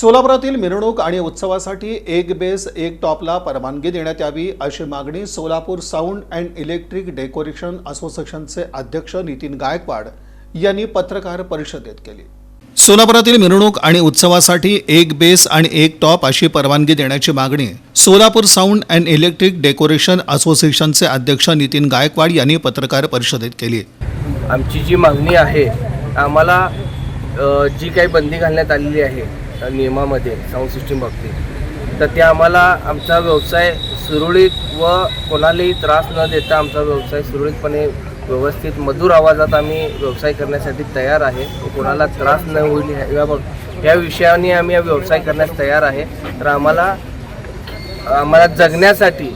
सोलापुरातील मिरवणूक आणि उत्सवासाठी एक बेस एक टॉपला परवानगी देण्यात यावी अशी मागणी Solapur sound and electric decoration असोसिएशनचे अध्यक्ष नितीन गायकवाड यांनी पत्रकार परिषदेत केली. सोलापुरातील मिरवणूक आणि उत्सवासाठी एक बेस आणि एक टॉप अशी परवानगी देण्याची मागणी Solapur sound and electric decoration असोसिएशनचे अध्यक्ष नितीन गायकवाड यांनी पत्रकार परिषदेत केली. आमची जी मागणी आहे आम्हाला जी काही बंदी घालण्यात आलेली आहे नियमामध्ये साऊंड सिस्टीम बाबतीत. तर ते आम्हाला आमचा व्यवसाय सुरळीत व कोणालाही त्रास न देता आमचा व्यवसाय सुरळीतपणे व्यवस्थित मधुर आवाजात आम्ही व्यवसाय करण्यासाठी तयार आहे. कोणाला त्रास न होईल ह्या- या या विषयाने आम्ही व्यवसाय करण्यास तयार आहे. तर आम्हाला आम्हाला जगण्यासाठी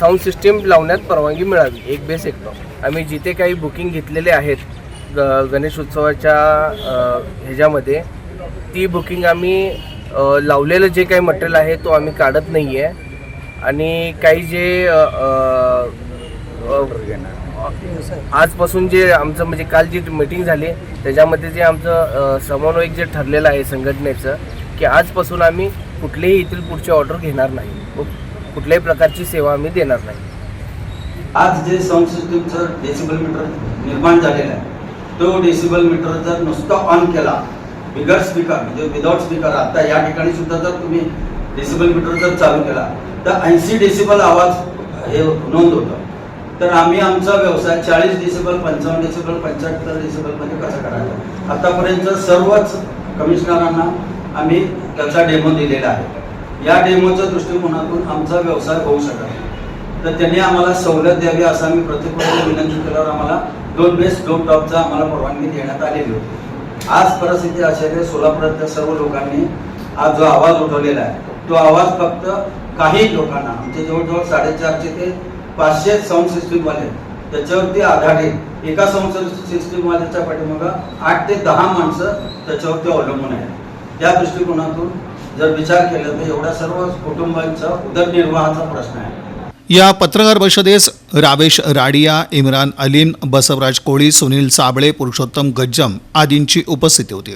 साऊंड सिस्टीम लावण्यात परवानगी मिळावी एक बेस एक टॉप आम्ही जिथे काही बुकिंग घेतलेले आहेत ग गणेश उत्सवाच्या ह्याच्यामध्ये ती बुकिंग आम्ही लावलेलं जे काही मटेरियल आहे तो आम्ही काढत नाही आहे आणि काही जे आजपासून जे आमचं म्हणजे काल जी मीटिंग झाली त्याच्यामध्ये जे आमचं समन्वयक जे ठरलेलं आहे संघटनेचं की आजपासून आम्ही कुठलेही इथील पुढचे ऑर्डर घेणार नाही. कुठल्याही प्रकारची सेवा आम्ही देणार नाही. आज जे साऊंड सिस्टीमचं डेसिबल मीटर निर्माण झालेलं आहे तो डेसिबल मीटर जर नुसता ऑन केला बिगर स्पीकर म्हणजे विदाउट स्पीकर आता या ठिकाणी सुद्धा जर तुम्ही डेसिबल मीटर जर चालू केला तर ऐंशी डेसिबल आवाज हे नोंद होतं. तर आम्ही आमचा व्यवसाय चाळीस डेसिबल पंचावन्न डेसिबल पंच्याहत्तर डेसिबलमध्ये कसा करायचा? आतापर्यंत सर्वच कमिशनरांना आम्ही त्याचा डेमो दिलेला आहे. या डेमोच्या दृष्टिकोनातून आमचा व्यवसाय होऊ शकत तर त्यांनी आम्हाला सवलत द्यावी असं आम्ही प्रत्येक विनंती केल्यावर आम्हाला दोन बेस दोन टॉपचा आम्हाला परवानगी देण्यात आलेली होती. आज परिस्थिती असल्याने सोलापुरातल्या सर्व लोकांनी आज जो आवाज उठवलेला आहे तो आवाज फक्त काही लोकांना आमचे जवळजवळ साडेचारशे ते पाचशे साऊंड सिस्टीमवाले त्याच्यावरती आधारित एका साऊंड सिस्टीमवाल्याच्या पाठीमागं आठ ते दहा माणसं त्याच्यावरती अवलंबून आहेत. त्या दृष्टिकोनातून जर विचार केला तर एवढ्या सर्व कुटुंबांचा उदरनिर्वाहाचा प्रश्न आहे. या पत्रकार परिषदेस रावेश राडिया इम्रान अलीम बसवराज कोळी सुनील साबळे पुरुषोत्तम गज्जम आदींची उपस्थिती होती.